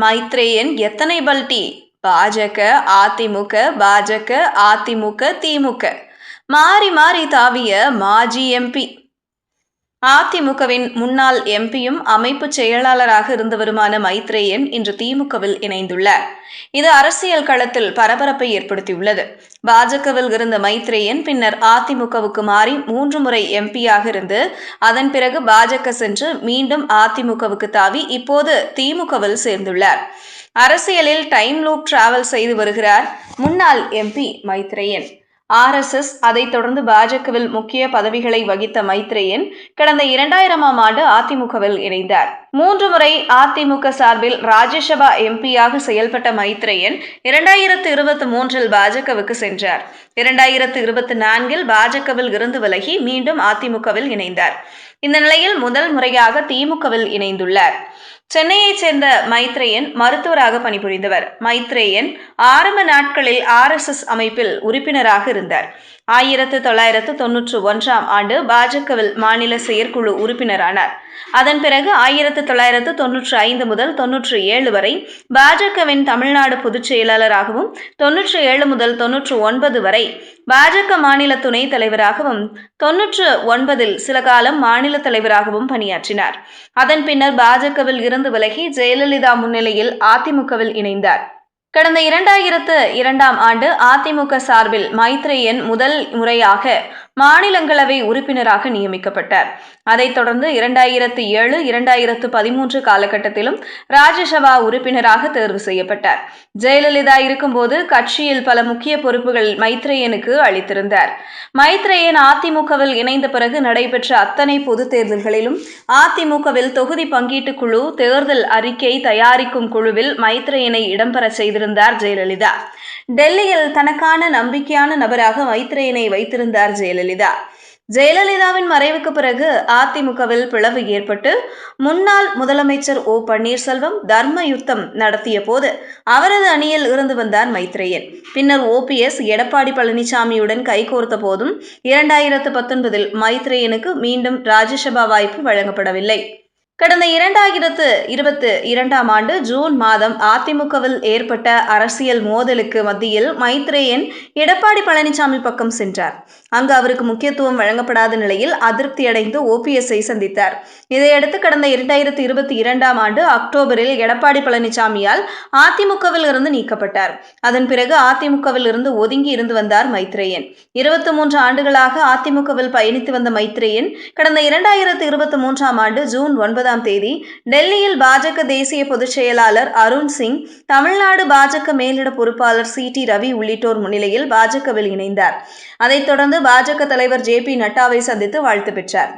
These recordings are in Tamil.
மைத்ரேயன் எத்தனை பல்டி? பாஜக அதிமுக பாஜக அதிமுக திமுக. மாறி மாறி தாவிய மாஜி எம்பி. அதிமுகவின் முன்னாள் எம்பியும் அமைப்பு செயலாளராக இருந்தவருமான மைத்ரேயன் இன்று திமுகவில் இணைந்துள்ளார். இது அரசியல் களத்தில் பரபரப்பை ஏற்படுத்தியுள்ளது. பாஜகவில் இருந்த மைத்ரேயன் பின்னர் அதிமுகவுக்கு மாறி மூன்று முறை எம்பியாக இருந்து அதன் பிறகு பாஜக சென்று மீண்டும் அதிமுகவுக்கு தாவி இப்போது திமுகவில் சேர்ந்துள்ளார். அரசியலில் டைம் லூப் டிராவல் செய்து வருகிறார் முன்னாள் எம்பி மைத்ரேயன். ஆர்எஸ்எஸ் அதைத் தொடர்ந்து பாஜகவில் முக்கிய பதவிகளை வகித்த மைத்ரேயன் கடந்த இரண்டாயிரமாம் ஆண்டு அதிமுகவில் இணைந்தார். மூன்று முறை அதிமுக சார்பில் ராஜ்யசபா எம்பியாக செயல்பட்ட மைத்ரேயன் இரண்டாயிரத்து இருபத்தி மூன்றில் பாஜகவுக்கு சென்றார். இரண்டாயிரத்து இருபத்தி நான்கில் பாஜகவில் இருந்து விலகி மீண்டும் அதிமுகவில் இணைந்தார். இந்த நிலையில் முதல் முறையாக திமுகவில் இணைந்துள்ளார். சென்னையைச் சேர்ந்த மைத்ரேயன் மருத்துவராக பணிபுரிந்தவர். மைத்ரேயன் ஆரம்ப நாட்களில் ஆர்எஸ்எஸ் அமைப்பில் உறுப்பினராக இருந்தார். ஆயிரத்து தொள்ளாயிரத்து தொன்னூற்று ஒன்றாம் ஆண்டு பாஜகவில் மாநில செயற்குழு உறுப்பினரானார். அதன் பிறகு ஆயிரத்து தொள்ளாயிரத்து தொன்னூற்று ஐந்து முதல் தொன்னூற்று ஏழு வரை பாஜகவின் தமிழ்நாடு பொதுச் செயலாளராகவும் தொன்னூற்று ஏழு முதல் தொன்னூற்று ஒன்பது வரை பாஜக மாநில துணைத் தலைவராகவும் தொன்னூற்று ஒன்பதில் சில காலம் மாநில தலைவராகவும் பணியாற்றினார். அதன் பின்னர் பாஜகவில் இருந்து விலகி ஜெயலலிதா முன்னிலையில் அதிமுகவில் இணைந்தார். கடந்த இரண்டாயிரத்து இரண்டாம் ஆண்டு அதிமுக சார்பில் மைத்ரேயன் முதல் முறையாக மாநிலங்களவை உறுப்பினராக நியமிக்கப்பட்டார். அதைத் தொடர்ந்து இரண்டாயிரத்து ஏழு இரண்டாயிரத்து பதிமூன்று காலகட்டத்திலும் ராஜ்யசபா உறுப்பினராக தேர்வு செய்யப்பட்டார். ஜெயலலிதா இருக்கும்போது கட்சியில் பல முக்கிய பொறுப்புகள் மைத்ரேயனுக்கு அளித்திருந்தார். மைத்ரேயன் அதிமுகவில் இணைந்த பிறகு நடைபெற்ற அத்தனை பொது தேர்தல்களிலும் அதிமுகவில் தொகுதி பங்கீட்டு குழு தேர்தல் அறிக்கை தயாரிக்கும் குழுவில் மைத்ரேயனை இடம்பெற செய்திருந்தார். ஜெயலலிதா. டெல்லியில் தனக்கான நம்பிக்கையான நபராக மைத்ரேயனை வைத்திருந்தார் ஜெயலலிதா. ஜெயலலிதாவின் மறைவுக்கு பிறகு அதிமுகவில் பிளவு ஏற்பட்டு முன்னாள் முதலமைச்சர் ஓ பன்னீர்செல்வம் தர்ம யுத்தம் நடத்திய போது அவரது அணியில் இருந்து வந்தார் மைத்ரேயன். பின்னர் ஓபிஎஸ் எடப்பாடி பழனிசாமியுடன் கைகோர்த்த போதும் இரண்டாயிரத்து பத்தொன்பதில் மைத்ரேயனுக்கு மீண்டும் ராஜ்யசபா வாய்ப்பு வழங்கப்படவில்லை. கடந்த இரண்டாயிரத்து இருபத்து இரண்டாம் ஆண்டு ஜூன் மாதம் அதிமுகவில் ஏற்பட்ட அரசியல் மோதலுக்கு மத்தியில் மைத்ரேயன் எடப்பாடி பழனிசாமி பக்கம் சென்றார். அங்கு அவருக்கு முக்கியத்துவம் வழங்கப்படாத நிலையில் அதிருப்தியடைந்து ஓபிஎஸ்ஐ சந்தித்தார். இதையடுத்து கடந்த இரண்டாயிரத்து இருபத்தி இரண்டாம் ஆண்டு அக்டோபரில் எடப்பாடி பழனிசாமியால் அதிமுகவில் இருந்து நீக்கப்பட்டார். அதன் பிறகு அதிமுகவில் இருந்து ஒதுங்கி இருந்து வந்தார் மைத்ரேயன். இருபத்தி மூன்று ஆண்டுகளாக அதிமுகவில் பயணித்து வந்த மைத்ரேயன் கடந்த இரண்டாயிரத்து இருபத்தி மூன்றாம் ஆண்டு ஜூன் ஒன்பதாம் ஒன்பதாம் தேதி டெல்லியில் பாஜக தேசிய பொதுச் செயலாளர் அருண் சிங் தமிழ்நாடு பாஜக மேலிட பொறுப்பாளர் சி டி ரவி உள்ளிட்டோர் முன்னிலையில் பாஜகவில் இணைந்தார். அதைத் தொடர்ந்து பாஜக தலைவர் ஜே பி நட்டாவை சந்தித்து வாழ்த்து பெற்றார்.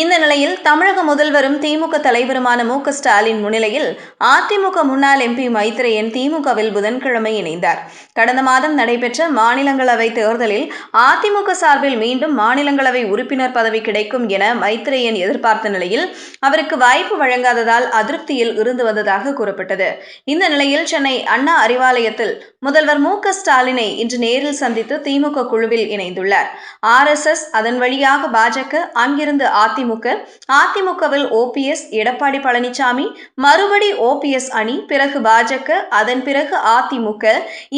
இந்த நிலையில் தமிழக முதல்வரும் திமுக தலைவருமான மு ஸ்டாலின் முன்னிலையில் அதிமுக முன்னாள் எம்பி மைத்ரேயன் திமுகவில் புதன்கிழமை இணைந்தார். கடந்த மாதம் நடைபெற்ற மாநிலங்களவை தேர்தலில் அதிமுக சார்பில் மீண்டும் மாநிலங்களவை உறுப்பினர் பதவி கிடைக்கும் என மைத்ரேயன் எதிர்பார்த்த நிலையில் அவருக்கு வாய்ப்பு வழங்காததால் அதிருப்தியில் இருந்து வந்ததாக கூறப்பட்டது. இந்த நிலையில் சென்னை அண்ணா அறிவாலயத்தில் முதல்வர் மு ஸ்டாலினை இன்று நேரில் சந்தித்து திமுக குழுவில் இணைந்துள்ளார். ஆர் அதன் வழியாக பாஜக அங்கிருந்து அதிமுக அதிமுக அதிமுகவில் ஓபிஎஸ் எடப்பாடி பழனிசாமி மறுபடி ஓபிஎஸ் அணி பிறகு பாஜக அதன் பிறகு அதிமுக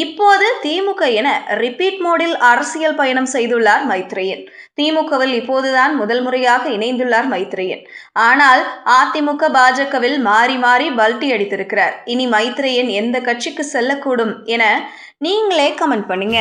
இப்போது திமுக என ரிப்பீட் மோடில் அரசியல் பயணம் செய்துள்ளார் மைத்ரேயன். திமுகவில் இப்போதுதான் முதல் முறையாக இணைந்துள்ளார் மைத்ரேயன். ஆனால் அதிமுக பாஜகவில் மாறி மாறி பல்டி அடித்திருக்கிறார். இனி மைத்ரேயன் எந்த கட்சிக்கு செல்லக்கூடும் என நீங்களே கமெண்ட் பண்ணுங்க.